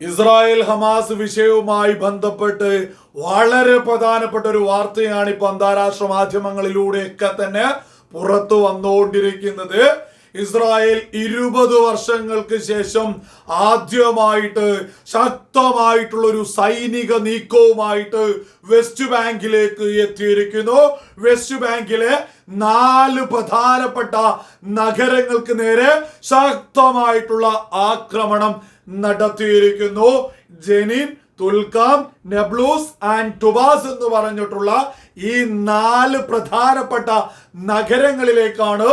Israel Hamas വിഷയവുമായി ബന്ധപ്പെട്ട് വളരെ പ്രധാനപ്പെട്ട ഒരു വാർത്തയാണ് ഇപ്പൊ അന്താരാഷ്ട്ര മാധ്യമങ്ങളിലൂടെയൊക്കെ തന്നെ പുറത്തു വന്നുകൊണ്ടിരിക്കുന്നത്. ഇസ്രായേൽ ഇരുപത് വർഷങ്ങൾക്ക് ശേഷം ആദ്യമായിട്ട് ശക്തമായിട്ടുള്ള ഒരു സൈനിക നീക്കവുമായിട്ട് വെസ്റ്റ് ബാങ്കിലേക്ക് എത്തിയിരിക്കുന്നു. വെസ്റ്റ് ബാങ്കിലെ നാല് പ്രധാനപ്പെട്ട നഗരങ്ങൾക്ക് നേരെ ശക്തമായിട്ടുള്ള ആക്രമണം നടത്തിയിരിക്കുന്നു. ജെനിൻ തുൽക്കാം നെബ്ലൂസ് ആൻഡ് ടുബാസ് എന്ന് പറഞ്ഞിട്ടുള്ള ഈ നാല് പ്രധാനപ്പെട്ട നഗരങ്ങളിലേക്കാണ്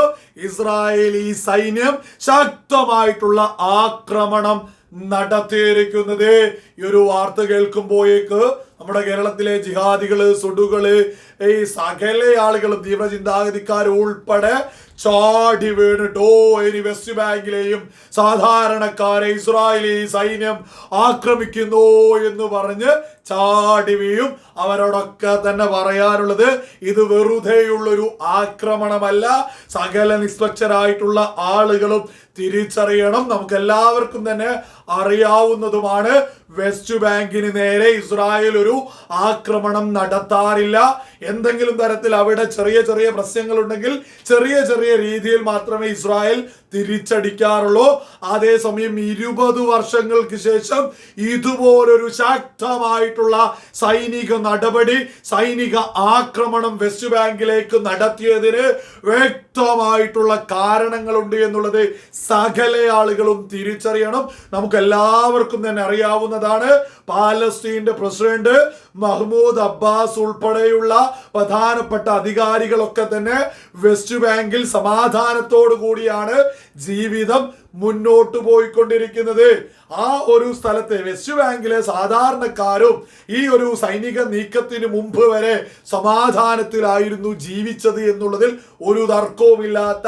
ഇസ്രായേലി സൈന്യം ശക്തമായിട്ടുള്ള ആക്രമണം നടത്തിയിരിക്കുന്നത്. ഈ ഒരു വാർത്ത കേൾക്കുമ്പോഴേക്ക് നമ്മുടെ കേരളത്തിലെ ജിഹാദികൾ സുഡുകൾ ഈ സകല ആളുകളും തീവ്ര ചിന്താഗതിക്കാർ ഉൾപ്പെടെ ചാടി വീണിട്ടോ. ഇനി വെസ്റ്റ് ബാങ്കിലെയും സാധാരണക്കാരെ ഇസ്രായേലി സൈന്യം ആക്രമിക്കുന്നു എന്ന് പറഞ്ഞ് ചാടി വീഴും. അവരോടൊക്കെ തന്നെ പറയാനുള്ളത് ഇത് വെറുതെയുള്ളൊരു ആക്രമണമല്ല. സകല നിസ്പക്ഷരായിട്ടുള്ള ആളുകളും തിരിച്ചറിയണം. നമുക്ക് എല്ലാവർക്കും തന്നെ അറിയാവുന്നതുമാണ് വെസ്റ്റ് ബാങ്കിന് നേരെ ഇസ്രായേൽ ഒരു ആക്രമണം നടത്താറില്ല. എന്തെങ്കിലും തരത്തിൽ അവിടെ ചെറിയ ചെറിയ പ്രശ്നങ്ങളുണ്ടെങ്കിൽ ചെറിയ ചെറിയ ചെറിയ രീതിയിൽ മാത്രമേ ഇസ്രായേൽ തിരിച്ചടിക്കാറുള്ളൂ. അതേസമയം ഇരുപത് വർഷങ്ങൾക്ക് ശേഷം ഇതുപോലൊരു ശക്തമായിട്ടുള്ള സൈനിക നടപടി സൈനിക ആക്രമണം വെസ്റ്റ് ബാങ്കിലേക്ക് നടത്തിയതിന് വ്യക്തമായിട്ടുള്ള കാരണങ്ങളുണ്ട് എന്നുള്ളത് സകല ആളുകളും തിരിച്ചറിയണം. നമുക്ക് എല്ലാവർക്കും തന്നെ അറിയാവുന്നതാണ് പാലസ്തീന്റെ പ്രസിഡന്റ് മഹ്മൂദ് അബ്ബാസ് ഉൾപ്പെടെയുള്ള പ്രധാനപ്പെട്ട അധികാരികളൊക്കെ തന്നെ വെസ്റ്റ് ബാങ്കിൽ സമാധാനത്തോടു കൂടിയാണ് ജീവിതം മുന്നോട്ട് പോയിക്കൊണ്ടിരിക്കുന്നത്. ആ ഒരു സ്ഥലത്തെ വെസ്റ്റ് ബാങ്കിലെ സാധാരണക്കാരും ഈ ഒരു സൈനിക നീക്കത്തിന് മുമ്പ് വരെ സമാധാനത്തിലായിരുന്നു ജീവിച്ചത് എന്നുള്ളതിൽ ഒരു തർക്കവുമില്ലാത്ത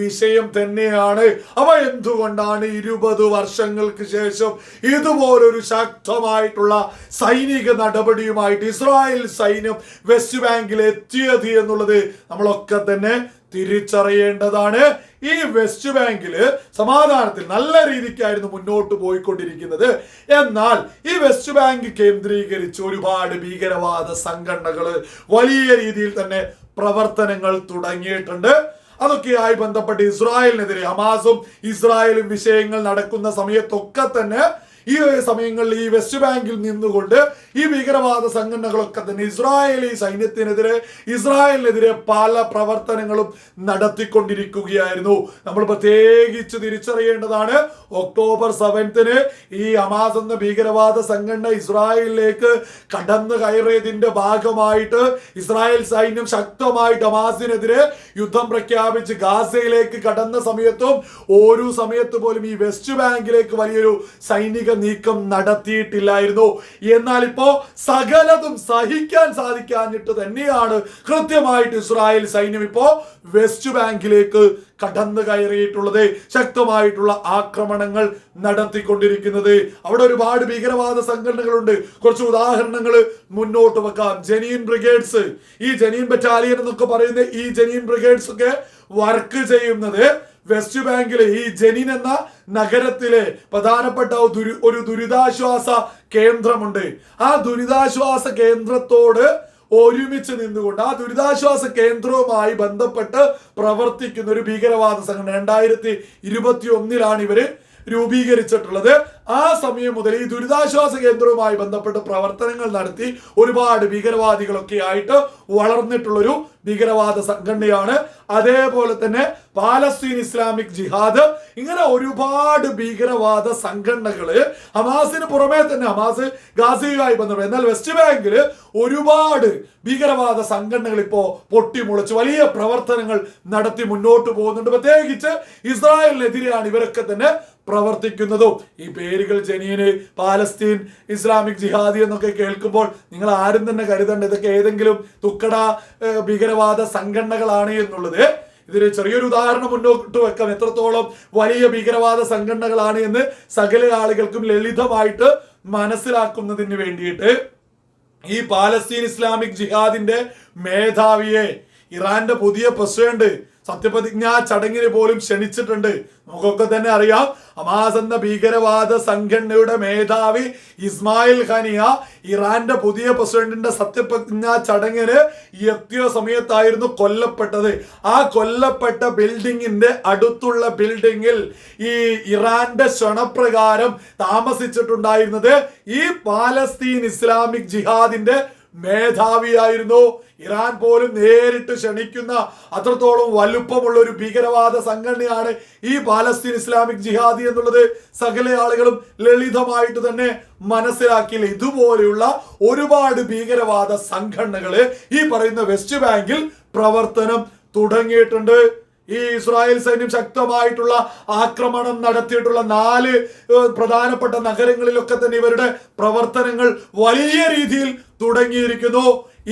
വിഷയം തന്നെയാണ്. അവ എന്തുകൊണ്ടാണ് ഇരുപത് വർഷങ്ങൾക്ക് ശേഷം ഇതുപോലൊരു ശക്തമായിട്ടുള്ള സൈനിക നടപടിയുമായിട്ട് ഇസ്രായേൽ സൈന്യം വെസ്റ്റ് ബാങ്കിൽ എത്തിയത് എന്നുള്ളത് നമ്മളൊക്കെ തന്നെ തിരിച്ചറിയേണ്ടതാണ്. ഈ വെസ്റ്റ് ബാങ്കിൽ സമാധാനത്തിൽ നല്ല രീതിക്കായിരുന്നു മുന്നോട്ട് പോയിക്കൊണ്ടിരിക്കുന്നത്. എന്നാൽ ഈ വെസ്റ്റ് ബാങ്ക് കേന്ദ്രീകരിച്ച് ഒരുപാട് ഭീകരവാദ സംഘടനകൾ വലിയ രീതിയിൽ തന്നെ പ്രവർത്തനങ്ങൾ തുടങ്ങിയിട്ടുണ്ട്. അതൊക്കെയായി ബന്ധപ്പെട്ട് ഇസ്രായേലിനെതിരെ ഹമാസും ഇസ്രായേലും വിഷയങ്ങൾ നടക്കുന്ന സമയത്തൊക്കെ തന്നെ ഈ സമയങ്ങളിൽ ഈ വെസ്റ്റ് ബാങ്കിൽ നിന്നുകൊണ്ട് ഈ ഭീകരവാദ സംഘടനകളൊക്കെ തന്നെ ഇസ്രായേലി സൈന്യത്തിനെതിരെ ഇസ്രായേലിനെതിരെ പല പ്രവർത്തനങ്ങളും നടത്തിക്കൊണ്ടിരിക്കുകയായിരുന്നു. നമ്മൾ പ്രത്യേകിച്ച് തിരിച്ചറിയേണ്ടതാണ് ഒക്ടോബർ സെവൻത്തിന് ഈ ഹമാസ് എന്ന ഭീകരവാദ സംഘടന ഇസ്രായേലിലേക്ക് കടന്നു കയറിയതിന്റെ ഭാഗമായിട്ട് ഇസ്രായേൽ സൈന്യം ശക്തമായിട്ട് ഹമാസിനെതിരെ യുദ്ധം പ്രഖ്യാപിച്ച് ഗാസയിലേക്ക് കടന്ന സമയത്തും ഓരോ സമയത്ത് പോലും ഈ വെസ്റ്റ് ബാങ്കിലേക്ക് വലിയൊരു സൈനിക നീക്കം നടത്തിയിട്ടില്ലായിരുന്നു. എന്നാൽ ഇപ്പോ സകലതും സഹിക്കാൻ സാധിക്കാഞ്ഞിട്ട് തന്നെയാണ് കൃത്യമായിട്ട് ഇസ്രായേൽ സൈന്യം ഇപ്പോ വെസ്റ്റ് ബാങ്കിലേക്ക് കടന്നു കയറിയിട്ടുള്ളത്. ശക്തമായിട്ടുള്ള ആക്രമണങ്ങൾ നടത്തിക്കൊണ്ടിരിക്കുന്നത്. അവിടെ ഒരുപാട് ഭീകരവാദ സംഘടനകളുണ്ട്. കുറച്ച് ഉദാഹരണങ്ങൾ മുന്നോട്ട് വെക്കാം. Jenin brigades. ഈ ജനീൻ ബറ്റാലിയൻ എന്നൊക്കെ പറയുന്ന ഈ ജനീൻ ബ്രിഗേഡ്സ് ഒക്കെ വർക്ക് ചെയ്യുന്നത് വെസ്റ്റ് ബാങ്കിലെ ഈ ജനിൻ എന്ന നഗരത്തിലെ പ്രധാനപ്പെട്ട ഒരു ദുരി- ഒരു ദുരിതാശ്വാസ കേന്ദ്രമുണ്ട്. ആ ദുരിതാശ്വാസ കേന്ദ്രത്തോട് ഒരുമിച്ച് നിന്നുകൊണ്ട് ആ ദുരിതാശ്വാസ കേന്ദ്രവുമായി ബന്ധപ്പെട്ട് പ്രവർത്തിക്കുന്ന ഒരു ഭീകരവാദ സംഘടന രണ്ടായിരത്തി ഇരുപത്തി ഒന്നിലാണ് ഇവർ രൂപീകരിച്ചിട്ടുള്ളത്. ആ സമയം മുതൽ ഈ ദുരിതാശ്വാസ കേന്ദ്രവുമായി ബന്ധപ്പെട്ട് പ്രവർത്തനങ്ങൾ നടത്തി ഒരുപാട് ഭീകരവാദികളൊക്കെ ആയിട്ട് വളർന്നിട്ടുള്ളൊരു ഭീകരവാദ സംഘടനയാണ്. അതേപോലെ തന്നെ പാലസ്തീൻ ഇസ്ലാമിക് ജിഹാദ്. ഇങ്ങനെ ഒരുപാട് ഭീകരവാദ സംഘടനകൾ ഹമാസിന് പുറമെ തന്നെ ഹമാസ് ഗാസിയുമായി ബന്ധപ്പെട്ട് എന്നാൽ വെസ്റ്റ് ബാങ്കിൽ ഒരുപാട് ഭീകരവാദ സംഘടനകൾ ഇപ്പോൾ പൊട്ടിമുളച്ച് വലിയ പ്രവർത്തനങ്ങൾ നടത്തി മുന്നോട്ട് പോകുന്നുണ്ട്. പ്രത്യേകിച്ച് ഇസ്രായേലിനെതിരെയാണ് ഇവരൊക്കെ തന്നെ പ്രവർത്തിക്കുന്നതും. ഈ പേരുകൾ ജനീന് പാലസ്തീൻ ഇസ്ലാമിക് ജിഹാദി എന്നൊക്കെ കേൾക്കുമ്പോൾ നിങ്ങൾ ആരും തന്നെ കരുതണ്ട ഇതൊക്കെ ഏതെങ്കിലും തുക്കട ഭീകരവാദ സംഘടനകളാണ് എന്നുള്ളത്. ഇതിന് ചെറിയൊരു ഉദാഹരണം മുന്നോട്ട് വെക്കാം. എത്രത്തോളം വലിയ ഭീകരവാദ സംഘടനകളാണ് എന്ന് സകല ആളുകൾക്കും ലളിതമായിട്ട് മനസ്സിലാക്കുന്നതിന് വേണ്ടിയിട്ട് ഈ പാലസ്തീൻ ഇസ്ലാമിക് ജിഹാദിന്റെ മേധാവിയെ ഇറാന്റെ പുതിയ പ്രസിഡന്റ് സത്യപ്രതിജ്ഞാ ചടങ്ങിന് പോലും ക്ഷണിച്ചിട്ടുണ്ട്. നമുക്കൊക്കെ തന്നെ അറിയാം. ഹമാസ് എന്ന ഭീകരവാദ സംഘടനയുടെ മേധാവി ഇസ്മായിൽ ഖനിയ ഇറാന്റെ പുതിയ പ്രസിഡന്റിന്റെ സത്യപ്രതിജ്ഞാ ചടങ്ങിന് എത്തിയ സമയത്തായിരുന്നു കൊല്ലപ്പെട്ടത്. ആ കൊല്ലപ്പെട്ട ബിൽഡിങ്ങിന്റെ അടുത്തുള്ള ബിൽഡിങ്ങിൽ ഈ ഇറാന്റെ ക്ഷണപ്രകാരം താമസിച്ചിട്ടുണ്ടായിരുന്നത് ഈ പാലസ്തീൻ ഇസ്ലാമിക് ജിഹാദിന്റെ മേധാവിയായിരുന്നു. ഇറാൻ പോലും നേരിട്ട് ക്ഷണിക്കുന്ന അത്രത്തോളം വലുപ്പമുള്ള ഒരു ഭീകരവാദ സംഘടനയാണ് ഈ പാലസ്തീൻ ഇസ്ലാമിക് ജിഹാദി എന്നുള്ളത് സകല ആളുകളും ലളിതമായിട്ട് തന്നെ മനസ്സിലാക്കിയില്ല? ഇതുപോലെയുള്ള ഒരുപാട് ഭീകരവാദ സംഘടനകൾ ഈ പറയുന്ന വെസ്റ്റ് ബാങ്കിൽ പ്രവർത്തനം തുടങ്ങിയിട്ടുണ്ട്. ഈ ഇസ്രായേൽ സൈന്യം ശക്തമായിട്ടുള്ള ആക്രമണം നടത്തിയിട്ടുള്ള നാല് പ്രധാനപ്പെട്ട നഗരങ്ങളിലൊക്കെ തന്നെ ഇവരുടെ പ്രവർത്തനങ്ങൾ വലിയ രീതിയിൽ തുടങ്ങിയിരിക്കുന്നു.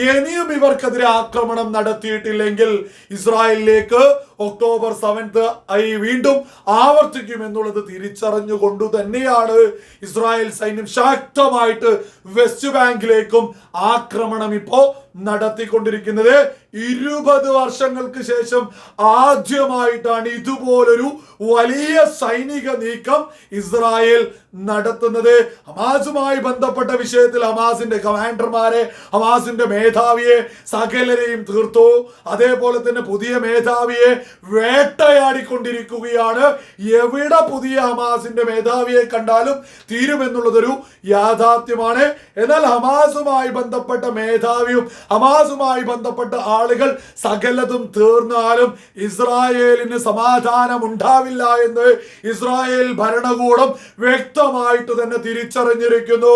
ഇനിയും ഇവർക്കെതിരെ ആക്രമണം നടത്തിയിട്ടില്ലെങ്കിൽ ഇസ്രായേലിലേക്ക് ഒക്ടോബർ സെവൻത്ത് ഐ വീണ്ടും ആവർത്തിക്കും എന്നുള്ളത് തിരിച്ചറിഞ്ഞുകൊണ്ടു തന്നെയാണ് ഇസ്രായേൽ സൈന്യം ശക്തമായിട്ട് വെസ്റ്റ് ബാങ്കിലേക്കും ആക്രമണം ഇപ്പോ നടത്തിക്കൊണ്ടിരിക്കുന്നത്. ഇരുപത് വർഷങ്ങൾക്ക് ശേഷം ആദ്യമായിട്ടാണ് ഇതുപോലൊരു വലിയ സൈനിക നീക്കം ഇസ്രായേൽ നടത്തുന്നത്. ഹമാസുമായി ബന്ധപ്പെട്ട വിഷയത്തിൽ ഹമാസിന്റെ കമാൻഡർമാരെ ഹമാസിന്റെ മേധാവിയെ സകലരെയും തീർത്തു. അതേപോലെ തന്നെ പുതിയ മേധാവിയെ വേട്ടയാടിക്കൊണ്ടിരിക്കുകയാണ്. എവിടെ പുതിയ ഹമാസിന്റെ മേധാവിയെ കണ്ടാലും തീരുമെന്നുള്ളതൊരു യാഥാർത്ഥ്യമാണ്. എന്നാൽ ഹമാസുമായി ബന്ധപ്പെട്ട മേധാവിയും ഹമാസുമായി ബന്ധപ്പെട്ട ആളുകൾ സകലതും തീർന്നാലും ഇസ്രായേലിന് സമാധാനം ഉണ്ടാവില്ല എന്ന് ഇസ്രായേൽ ഭരണകൂടം വ്യക്തമായിട്ട് തന്നെ തിരിച്ചറിഞ്ഞിരിക്കുന്നു.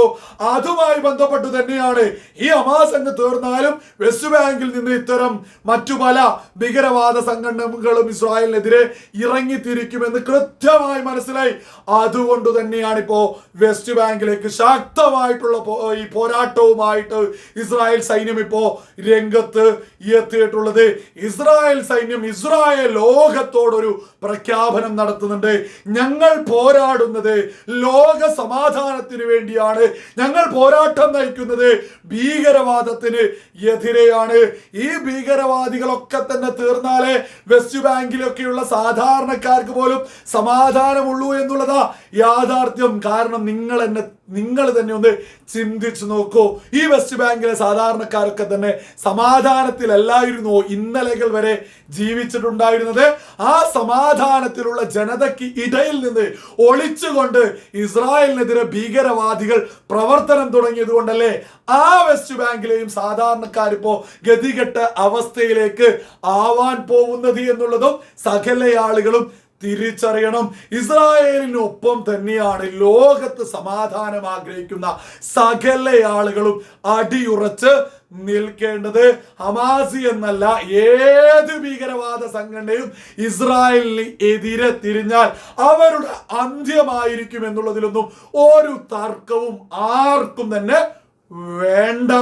അതുമായി ബന്ധപ്പെട്ട് തന്നെയാണ് ഈ ഹമാസ് അങ്ങ് തീർന്നാലും വെസ്റ്റ് ബാങ്കിൽ നിന്ന് ഇത്തരം മറ്റു പല ഭീകരവാദ സംഘടനകളും ഇസ്രായേലിനെതിരെ ഇറങ്ങിത്തിരിക്കുമെന്ന് കൃത്യമായി മനസ്സിലായി. അതുകൊണ്ട് തന്നെയാണ് ഇപ്പോ വെസ്റ്റ് ബാങ്കിലേക്ക് ശക്തമായിട്ടുള്ള ഈ പോരാട്ടവുമായിട്ട് ഇസ്രായേൽ സൈന്യം ഇപ്പോ രംഗത്ത് എത്തിയിട്ടുള്ളത് ഇസ്രായേൽ സൈന്യം ഇസ്രായേൽ ലോകത്തോടൊരു പ്രഖ്യാപനം നടത്തുന്നുണ്ട്. ഞങ്ങൾ പോരാടുന്നത് ലോക സമാധാനത്തിന് വേണ്ടിയാണ്. ഞങ്ങൾ പോരാട്ടം നയിക്കുന്നത് ഭീകരവാദത്തിന് എതിരെയാണ്. ഈ ഭീകരവാദികളൊക്കെ തന്നെ തീർന്നാലേ വെസ്റ്റ് ബാങ്കിലൊക്കെയുള്ള സാധാരണക്കാർക്ക് പോലും സമാധാനമുള്ളൂ എന്നുള്ളതാ യാഥാർത്ഥ്യം. കാരണം നിങ്ങൾ എന്നെ നിങ്ങൾ തന്നെ ഒന്ന് ചിന്തിച്ചു നോക്കൂ. ഈ വെസ്റ്റ് ബാങ്കിലെ സാധാരണക്കാരൊക്കെ തന്നെ സമാധാനത്തിലല്ലായിരുന്നോ ഇന്നലകൾ വരെ ജീവിച്ചിട്ടുണ്ടായിരുന്നത്? ആ സമാധാനത്തിലുള്ള ജനതയ്ക്ക് ഇടയിൽ നിന്ന് ഒളിച്ചുകൊണ്ട് ഇസ്രായേലിനെതിരെ ഭീകരവാദികൾ പ്രവർത്തനം തുടങ്ങിയത് കൊണ്ടല്ലേ ആ വെസ്റ്റ് ബാങ്കിലെയും സാധാരണക്കാരിപ്പോ ഗതികെട്ട അവസ്ഥയിലേക്ക് ആവാൻ പോകുന്നത് എന്നുള്ളതും സകല ആളുകളും തിരിച്ചറിയണം. ഇസ്രായേലിനൊപ്പം തന്നെയാണ് ലോകത്ത് സമാധാനം ആഗ്രഹിക്കുന്ന സകല ആളുകളും അടിയുറച്ച് നിൽക്കേണ്ടത് ഹമാസി എന്നല്ല ഏത് ഭീകരവാദ സംഘടനയും ഇസ്രായേലിന് എതിരെ തിരിഞ്ഞാൽ അവരുടെ അന്ത്യമായിരിക്കും എന്നുള്ളതിലൊന്നും ഒരു തർക്കവും ആർക്കും തന്നെ വേണ്ട.